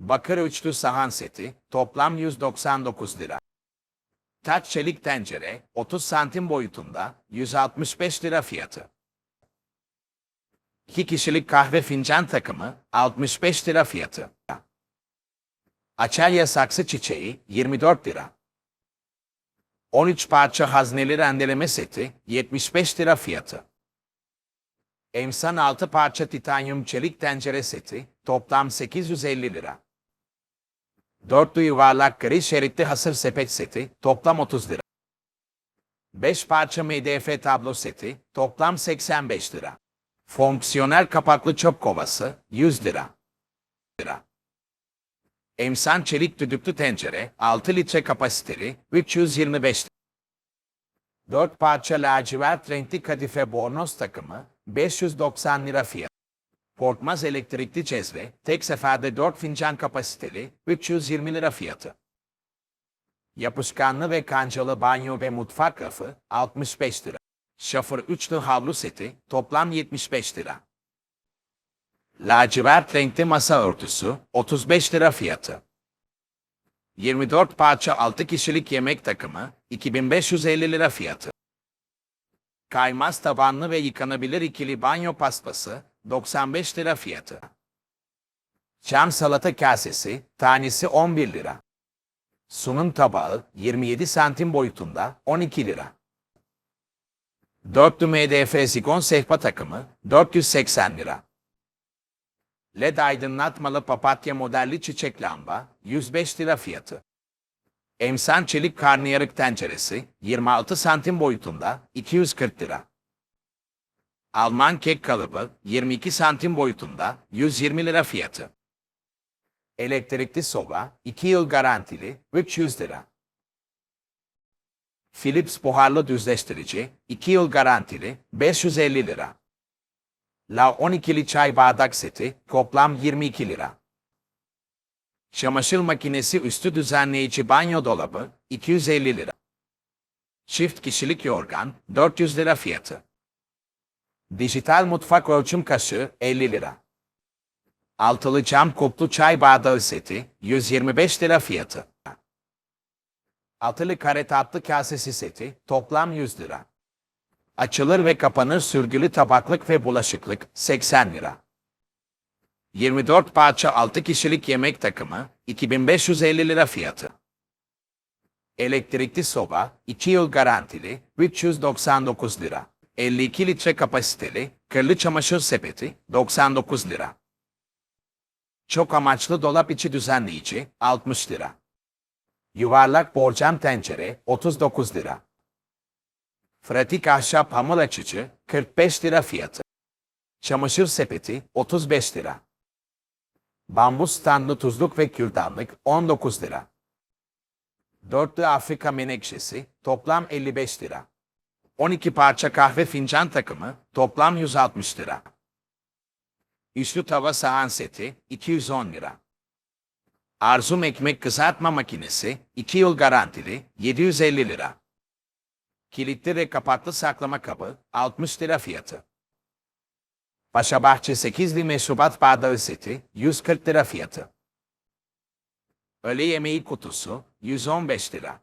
Bakır üçlü sahan seti, toplam 199 lira. Taç çelik tencere, 30 santim boyutunda, 165 lira fiyatı. 2 kişilik kahve fincan takımı, 65 lira fiyatı. Açelya saksı çiçeği, 24 lira. 13 parça hazneli rendeleme seti, 75 lira fiyatı. Emsan 6 parça titanyum çelik tencere seti, toplam 850 lira. Dörtlü yuvarlak gri şeritli hasır sepet seti, toplam 30 lira. 5 parça MDF tablo seti, toplam 85 lira. Fonksiyonel kapaklı çöp kovası, 100 lira. lira. Emsan çelik düdüklü tencere, 6 litre kapasiteli, 325 lira. 4 parça lacivert renkli kadife bornoz takımı, 590 lira fiyat. Korkmaz elektrikli cezve, tek seferde 4 fincan kapasiteli, 320 lira fiyatı. Yapışkanlı ve kancalı banyo ve mutfak rafı, 65 lira. Şafır üçlü havlu seti, toplam 75 lira. Lacivert renkli masa örtüsü, 35 lira fiyatı. 24 parça 6 kişilik yemek takımı, 2550 lira fiyatı. Kaymaz tabanlı ve yıkanabilir ikili banyo paspası, 95 lira fiyatı. Cam salata kasesi, tanesi 11 lira. Sunum tabağı, 27 santim boyutunda, 12 lira. Dörtlü MDF zigon sehpa takımı, 480 lira. LED aydınlatmalı papatya modelli çiçek lamba, 105 lira fiyatı. Emsan çelik karnıyarık tenceresi, 26 santim boyutunda, 240 lira. Alman kek kalıbı, 22 santim boyutunda, 120 lira fiyatı. Elektrikli soba, 2 yıl garantili, 300 lira. Philips buharlı düzleştirici, 2 yıl garantili, 550 lira. La 12'li çay bardak seti, toplam 22 lira. Çamaşır makinesi üstü düzenleyici banyo dolabı, 250 lira. Çift kişilik yorgan, 400 lira fiyatı. Dijital mutfak ölçüm kaşığı, 50 lira. Altılı cam kuplu çay bardağı seti, 125 lira fiyatı. Altılı kare tatlı kasesi seti, toplam 100 lira. Açılır ve kapanır sürgülü tabaklık ve bulaşıklık, 80 lira. 24 parça 6 kişilik yemek takımı, 2550 lira fiyatı. Elektrikli soba, 2 yıl garantili, 399 lira. 52 litre kapasiteli, kırlı çamaşır sepeti, 99 lira. Çok amaçlı dolap içi düzenleyici, 60 lira. Yuvarlak borcam tencere, 39 lira. Pratik ahşap hamur açıcı, 45 lira fiyatı. Çamaşır sepeti, 35 lira. Bambu standlı tuzluk ve kürdanlık, 19 lira. Dörtlü Afrika menekşesi, toplam 55 lira. 12 parça kahve fincan takımı, toplam 160 lira. Üçlü tava sahan seti, 210 lira. Arzum ekmek kızartma makinesi, 2 yıl garantili, 750 lira. Kilitli ve kapaklı saklama kabı, 60 lira fiyatı. Paşabahçe 8'li meşrubat bardağı seti, 140 lira fiyatı. Öğle yemeği kutusu, 115 lira.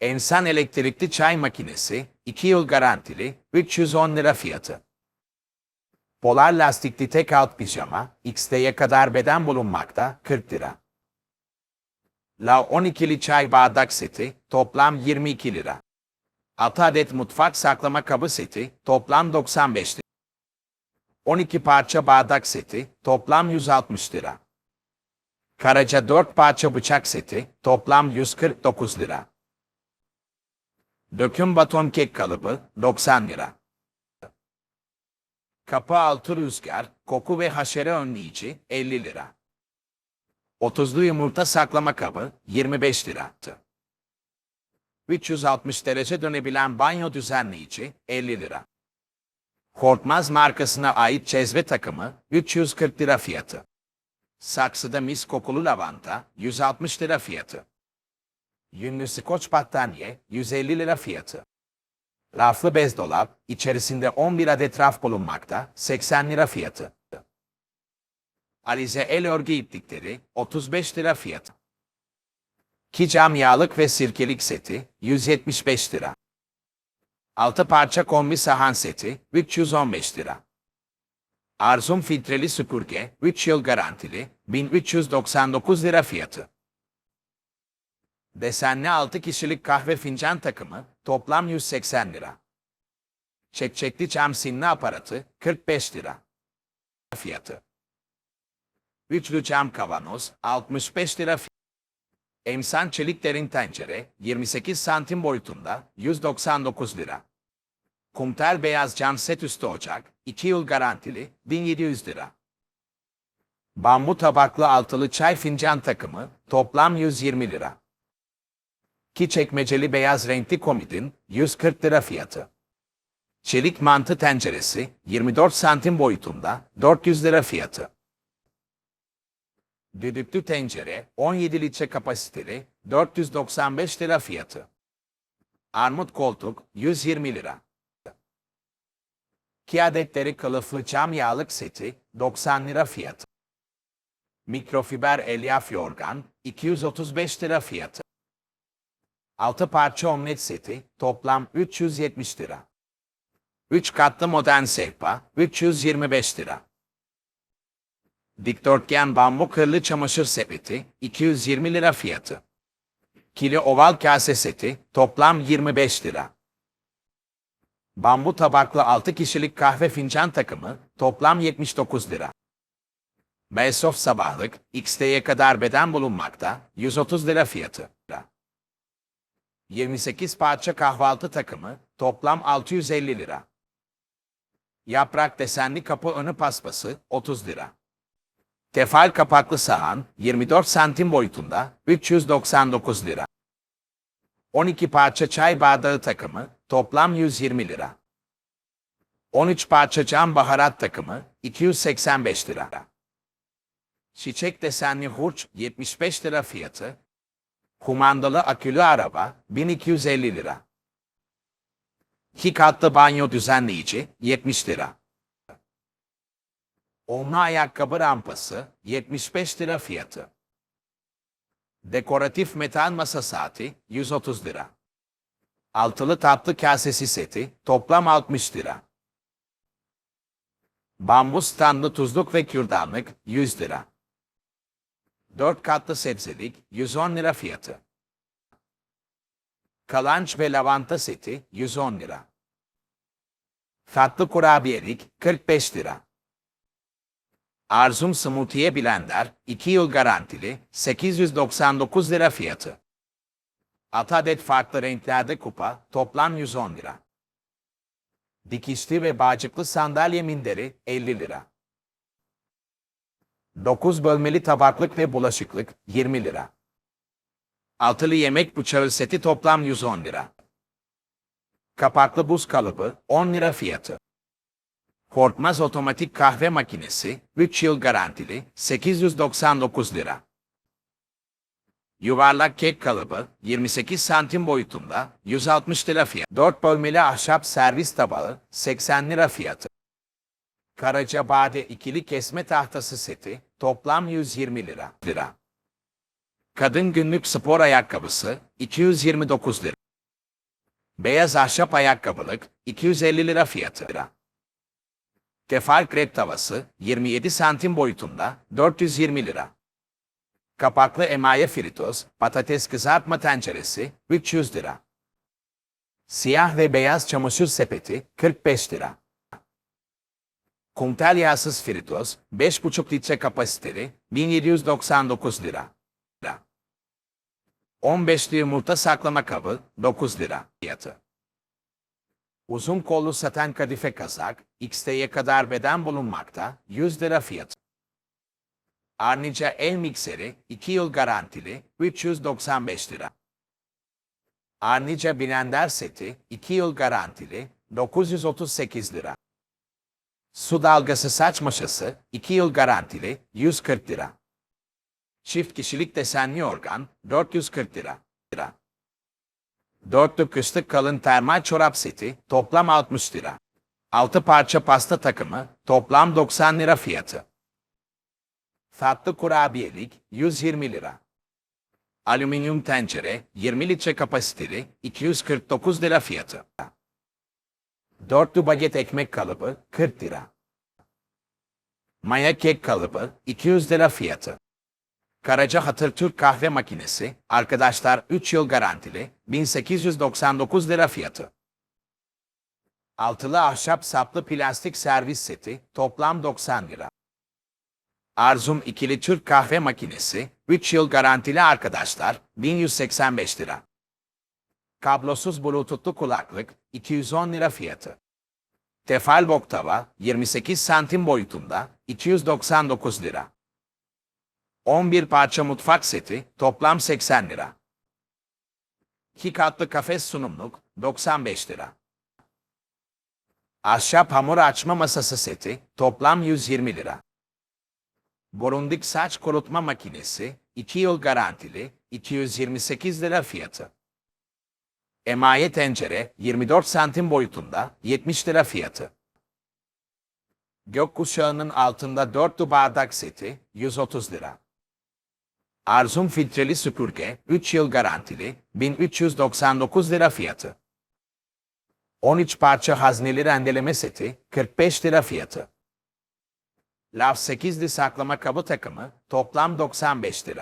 Ensan elektrikli çay makinesi, 2 yıl garantili, 310 lira fiyatı. Polar lastikli tek alt pijama, XT'ye kadar beden bulunmakta, 40 lira. La 12'li çay bardak seti, toplam 22 lira. 6 adet mutfak saklama kabı seti, toplam 95 lira. 12 parça bardak seti, toplam 160 lira. Karaca 4 parça bıçak seti, toplam 149 lira. Döküm baton kek kalıbı, 90 lira. Kapı altı rüzgar, koku ve haşere önleyici, 50 lira. 30'lu yumurta saklama kabı, 25 lira. 360 derece dönebilen banyo düzenleyici, 50 lira. Korkmaz markasına ait çezve takımı, 340 lira fiyatı. Saksıda mis kokulu lavanta, 160 lira fiyatı. Yünlü skoç battaniye, 150 lira fiyatı. Raflı bez dolap, içerisinde 11 adet raf bulunmakta, 80 lira fiyatı. Alize el örgü iplikleri 35 lira fiyatı. Ki cam yağlık ve sirkelik seti 175 lira. 6 parça kombi sahan seti 315 lira. Arzum filtreli süpürge 3 yıl garantili 1399 lira fiyatı. Desenli 6 kişilik kahve fincan takımı toplam 180 lira. Çekçekli cam sinli aparatı 45 lira. Fiyatı. Üçlü cam kavanoz 65 lira. Emsan çelik derin tencere 28 santim boyutunda 199 lira. Kumtel beyaz cam set üstü ocak 2 yıl garantili 1700 lira. Bambu tabaklı altılı çay fincan takımı toplam 120 lira. Ki çekmeceli beyaz renkli komodin 140 lira fiyatı. Çelik mantı tenceresi 24 santim boyutunda 400 lira fiyatı. Düdüklü tencere 17 litre kapasiteli 495 lira fiyatı. Armut koltuk 120 lira. İki adetleri kılıflı cam yağlık seti 90 lira fiyatı. Mikrofiber elyaf yorgan 235 lira fiyatı. 6 parça omlet seti toplam 370 lira. 3 katlı modern sehpa 325 lira. Dikdörtgen bambu kırlı çamaşır sepeti 220 lira fiyatı. Kili oval kase seti toplam 25 lira. Bambu tabaklı 6 kişilik kahve fincan takımı toplam 79 lira. Beysof sabahlık XT'ye kadar beden bulunmakta 130 lira fiyatı. 28 parça kahvaltı takımı toplam 650 lira. Yaprak desenli kapı önü paspası 30 lira. Tefal kapaklı sahan 24 santim boyutunda 399 lira. 12 parça çay bardağı takımı toplam 120 lira. 13 parça cam baharat takımı 285 lira. Çiçek desenli hurç 75 lira fiyatı. Kumandalı akülü araba 1250 lira. İki katlı banyo düzenleyici 70 lira. Onlu ayakkabı rampası 75 lira fiyatı. Dekoratif metal masa saati 130 lira. Altılı tatlı kasesi seti toplam 60 lira. Bambu standlı tuzluk ve kürdanlık 100 lira. 4 katlı sebzelik 110 lira fiyatı. Kalanç ve lavanta seti 110 lira. Tatlı kurabiyelik 45 lira. Arzum Smoothie Blender 2 yıl garantili 899 lira fiyatı. 6 adet farklı renklerde kupa toplam 110 lira. Dikişli ve bağcıklı sandalye minderi 50 lira. 9 bölmeli tabaklık ve bulaşıklık 20 lira. Altılı yemek bıçağı seti toplam 110 lira. Kapaklı buz kalıbı 10 lira fiyatı. Korkmaz otomatik kahve makinesi 3 yıl garantili 899 lira. Yuvarlak kek kalıbı 28 santim boyutunda 160 lira fiyatı. 4 bölmeli ahşap servis tabağı 80 lira fiyatı. Karacabade ikili kesme tahtası seti toplam 120 lira. lira. Kadın günlük spor ayakkabısı 229 lira. Beyaz ahşap ayakkabılık 250 lira fiyatı. Lira. Tefal krep tavası 27 santim boyutunda 420 lira. Kapaklı emaye fritöz, patates kızartma tenceresi 300 lira. Siyah ve beyaz çamaşır sepeti 45 lira. Kumtel yağsız fritöz 5,5 litre kapasiteli 1799 lira. lira. 15'li yumurta saklama kabı 9 lira fiyatı. Uzun kollu saten kadife kazak XT'ye kadar beden bulunmakta 100 lira fiyatı. Arnica el mikseri 2 yıl garantili 395 lira. Arnica blender seti 2 yıl garantili 938 lira. Su dalgası saç maşası 2 yıl garantili 140 lira. Çift kişilik desenli organ 440 lira. lira. Dörtlü kışlık kalın termal çorap seti toplam 60 lira. 6 parça pasta takımı toplam 90 lira fiyatı. Tatlı kurabiyelik 120 lira. Alüminyum tencere 20 litre kapasiteli 249 lira fiyatı. Dörtlü baget ekmek kalıbı 40 lira. Maya kek kalıbı 200 lira fiyatı. Karaca Hatırtürk kahve makinesi arkadaşlar 3 yıl garantili 1899 lira fiyatı. Altılı ahşap saplı plastik servis seti toplam 90 lira. Arzum ikili Türk kahve makinesi 3 yıl garantili arkadaşlar 1185 lira. Kablosuz bluetoothlu kulaklık 210 lira fiyatı. Tefal boktava 28 santim boyutunda 299 lira. 11 parça mutfak seti toplam 80 lira. 2 katlı kafes sunumluk 95 lira. Ahşap hamur açma masası seti toplam 120 lira. Borundik saç kurutma makinesi 2 yıl garantili 228 lira fiyatı. Emaye tencere 24 santim boyutunda 70 lira fiyatı. Gökkuşağının altında dörtlü bardak seti 130 lira. Arzum filtreli süpürge 3 yıl garantili 1399 lira fiyatı. 13 parça hazneli rendeleme seti 45 lira fiyatı. Lav 8'li saklama kabı takımı toplam 95 lira.